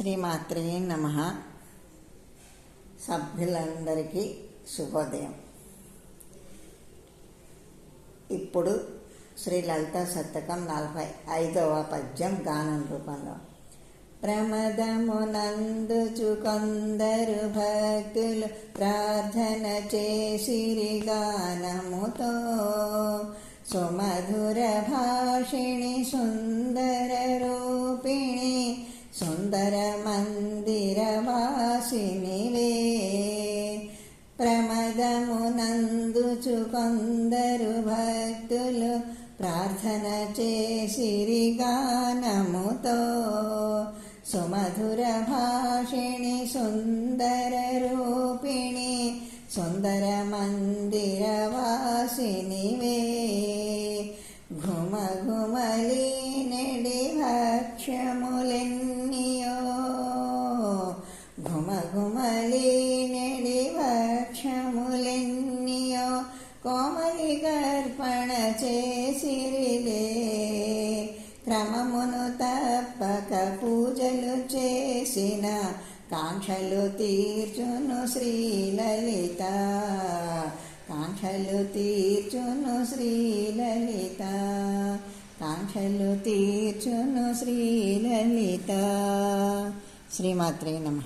శ్రీమాత్రే నమ. సభ్యులందరికీ శుభోదయం. ఇప్పుడు శ్రీ లలిత శతకం నలభై ఐదవ పద్యం గానం రూపంలో. ప్రమదమునందుచు కొందరు భక్తులు ప్రార్థన చేసిరి గానముతో. సుమధుర భాషిణి సుందర సుందర మందిర ప్రమదమునందుచు కొందరు భక్తులు ప్రార్థన చేసిరి గానముతో. సుమధుర భాషిణి సుందర రూపిణి సుందర మందిరవాసినివే ఘుమ ఘుమలి నెడి భక్ష్యములెన్నియో బహుమలి నెడివక్షములెన్నియో కోమలి గర్పణ చేసిరిలే. క్రమమును తప్పక పూజలు చేసిన కాంక్షలు తీర్చును శ్రీలలిత. కాంక్షలు తీర్చును శ్రీలలిత. కాంక్షలు తీర్చును శ్రీలలిత. శ్రీమాత్రే నమ.